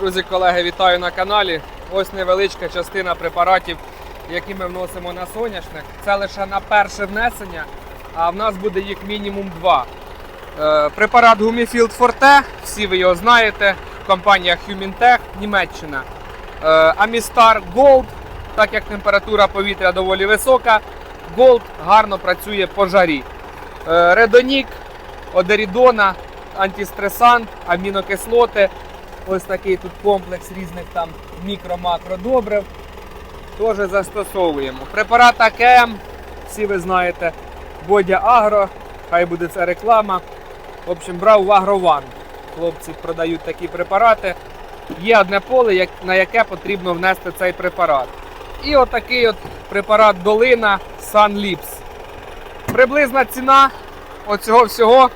Друзі, колеги, вітаю на каналі. Ось невеличка частина препаратів, які ми вносимо на соняшник. Це лише на перше внесення, а в нас буде їх мінімум два. Е, Препарат Гуміфілд Forte, всі ви його знаєте. Компанія Humintech, Німеччина. Е, Amistar Gold, так як температура повітря доволі висока, Gold гарно працює по жарі. Е, Редонік, Одерідона, антистресант, амінокислоти. Ось такий тут комплекс різних там мікро-макро-добрив. Теж застосовуємо. Препарат АКМ, всі ви знаєте, Бодя Агро, хай буде це реклама. В общем, брав в Агрован. Хлопці продають такі препарати. Є одне поле, на яке потрібно внести цей препарат. І отакий от препарат Долина Sunlips. Приблизна ціна оцього всього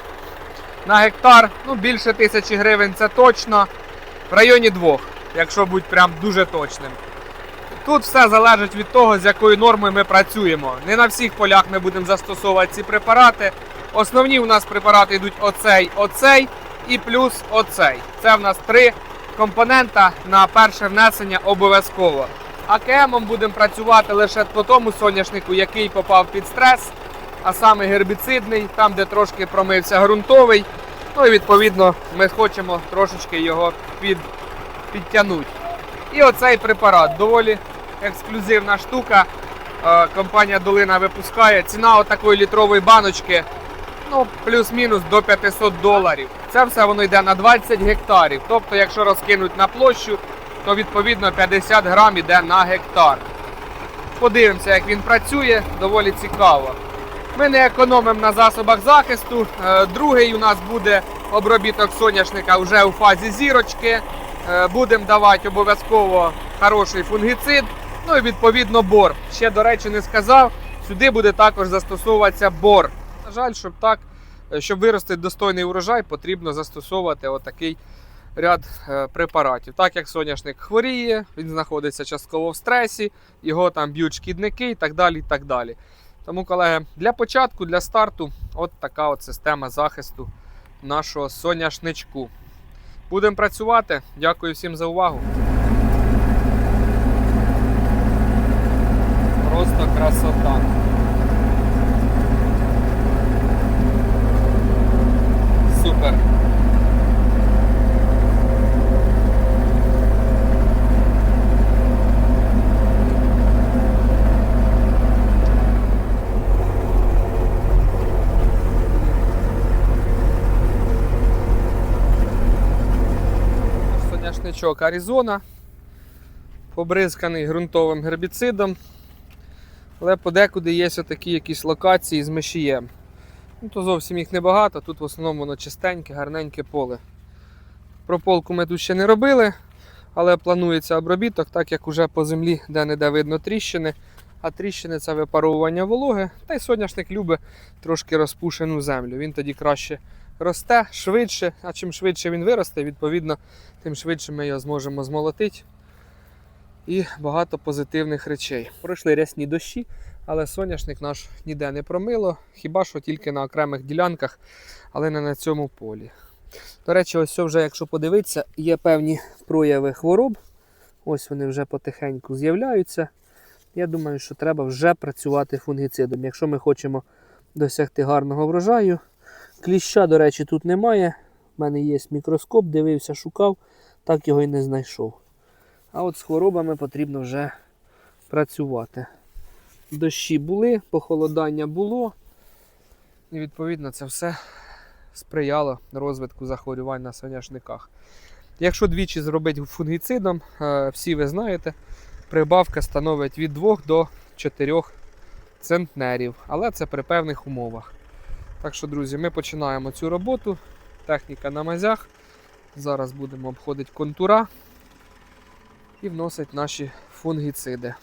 на гектар ну, більше тисячі гривень це точно. В районі двох, якщо бути прям дуже точним. Тут все залежить від того, з якою нормою ми працюємо. Не на всіх полях ми будемо застосовувати ці препарати. Основні у нас препарати йдуть оцей, оцей і плюс оцей. Це в нас три компонента на перше внесення обов'язково. АКМом будемо працювати лише по тому соняшнику, який попав під стрес, а саме гербіцидний, там, де трошки промився ґрунтовий. Ну і відповідно ми хочемо трошечки його під, підтягнути. І оцей препарат доволі ексклюзивна штука. Е, Компанія Долина випускає. Ціна отакої літрової баночки ну, плюс-мінус до 500 доларів. Це все воно йде на 20 гектарів. Тобто, якщо розкинуть на площу, то відповідно 50 грам йде на гектар. Подивимося, як він працює, доволі цікаво. Ми не економимо на засобах захисту. Е, Другий у нас буде обробіток соняшника вже у фазі зірочки. Е, Будемо давати обов'язково хороший фунгіцид. Ну і відповідно бор. Ще, до речі, не сказав. Сюди буде також застосовуватися бор. На жаль, щоб так, е, щоб виростити достойний урожай, потрібно застосовувати отакий ряд препаратів. Так як соняшник хворіє, він знаходиться частково в стресі, його там б'ють шкідники і так далі. І так далі. Тому, колеги, для початку, для старту, от така от система захисту нашого соняшничку. Будемо працювати. Дякую всім за увагу. Просто красота. Соняшничок Аризона, побризканий ґрунтовим гербіцидом. Але подекуди є такі якісь локації з мишієм. Ну, то зовсім їх небагато, тут в основному воно чистеньке, гарненьке поле. Прополку ми тут ще не робили, але планується обробіток, так як уже по землі де-не-де видно тріщини. А тріщини це випаровування вологи. Та й соняшник любить трошки розпушену землю. Він тоді краще росте швидше, а чим швидше він виросте, відповідно, тим швидше ми його зможемо змолотити. І багато позитивних речей. Пройшли рясні дощі, але соняшник наш ніде не промило, хіба що тільки на окремих ділянках, але не на цьому полі. До речі, ось вже, якщо подивитися, є певні прояви хвороб. Ось вони вже потихеньку з'являються. Я думаю, що треба вже працювати фунгіцидом. Якщо ми хочемо досягти гарного врожаю. Кліща, до речі, тут немає. У мене є мікроскоп, дивився, шукав, так його і не знайшов. А от з хворобами потрібно вже працювати. Дощі були, похолодання було. І відповідно це все сприяло розвитку захворювань на соняшниках. Якщо двічі зробити фунгіцидом, е, всі ви знаєте, прибавка становить від 2 до 4 центнерів, але це при певних умовах. Так що, друзі, ми починаємо цю роботу. Техніка на мазях. Зараз будемо обходити контура і вносить наші фунгіциди.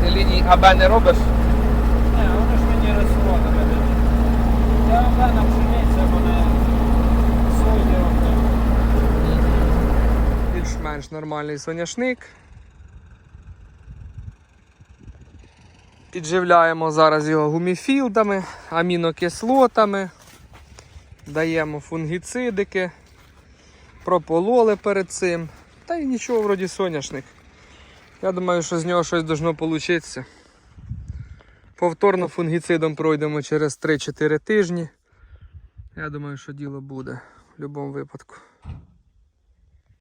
Ти ліній АБ не робиш? Не, вони ж мені розсилали. Я в мене пшениця, мене сойдер. Більш-менш нормальний соняшник. Підживляємо зараз його гуміфілдами, амінокислотами, даємо фунгіцидики, пропололи перед цим. Та й нічого вроді соняшник. Я думаю, що з нього щось должно вийти. Повторно фунгіцидом пройдемо через 3-4 тижні. Я думаю, що діло буде в будь-якому випадку.